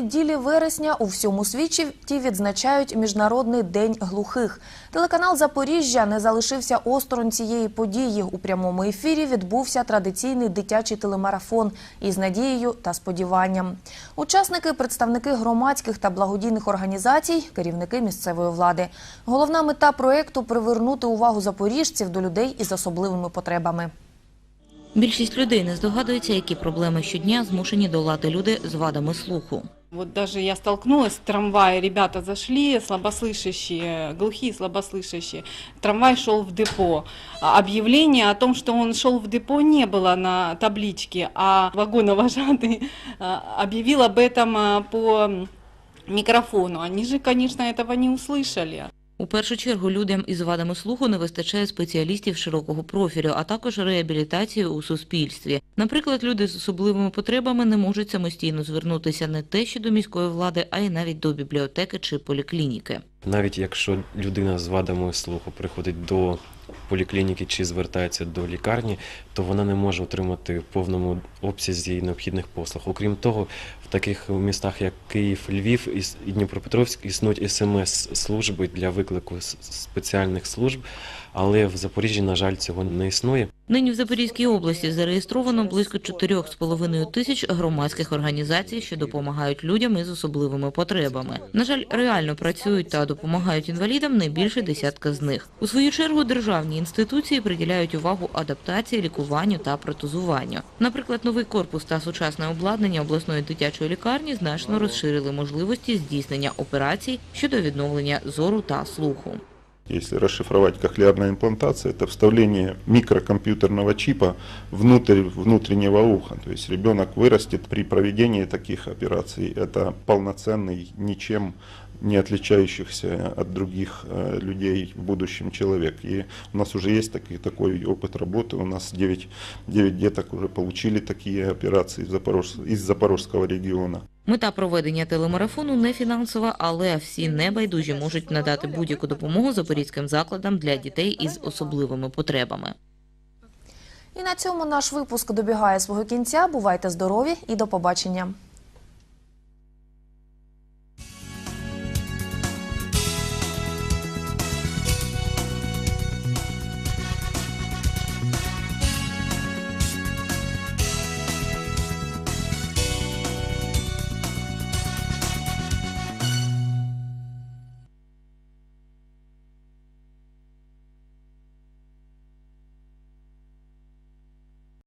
Ділі вересня у всьому світі відзначають Міжнародний день глухих. Телеканал Запоріжжя не залишився осторонь цієї події. У прямому ефірі відбувся традиційний дитячий телемарафон із надією та сподіванням. Учасники, представники громадських та благодійних організацій, керівники місцевої влади. Головна мета проєкту – привернути увагу запоріжців до людей із особливими потребами. Більшість людей не здогадується, які проблеми щодня змушені долати люди з вадами слуху. Вот даже я столкнулась в трамвае, ребята зашли, слабослышащие, глухие, слабослышащие. Трамвай шел в депо. А Объявления о том, что он шел в депо, не было на табличке, а вагоновожатый а, объявил об этом а, по микрофону. Они же, конечно, этого не услышали. У першу чергу людям із вадами слуху не вистачає спеціалістів широкого профілю, а також реабілітації у суспільстві. Наприклад, люди з особливими потребами не можуть самостійно звернутися не те, що до міської влади, а й навіть до бібліотеки чи поліклініки. Навіть якщо людина з вадами слуху приходить до поліклініки чи звертається до лікарні, то вона не може отримати в повному обсязі необхідних послуг. Окрім того, в таких містах, як Київ, Львів і Дніпропетровськ, існують смс-служби для виклику спеціальних служб, але в Запоріжжі, на жаль, цього не існує. Нині в Запорізькій області зареєстровано близько 4,5 тисяч громадських організацій, що допомагають людям із особливими потребами. На жаль, реально працюють та допомагають інвалідам не більше десятка з них. У свою чергу державні інституції приділяють увагу адаптації, лікуванню та протезуванню. Наприклад, новий корпус та сучасне обладнання обласної дитячої лікарні значно розширили можливості здійснення операцій щодо відновлення зору та слуху. Если расшифровать кохлеарная имплантация, это вставление микрокомпьютерного чипа внутрь внутреннего уха. То есть ребенок вырастет при проведении таких операций. Это полноценный, ничем не отличающихся от других э, людей в будущем человек. И у нас уже есть такой, такой опыт работы. У нас 9, 9 деток уже получили такие операции из, Запорож- из Запорожского региона. Мета проведення телемарафону не фінансова, але всі небайдужі можуть надати будь-яку допомогу запорізьким закладам для дітей із особливими потребами. І на цьому наш випуск добігає свого кінця. Бувайте здорові і до побачення.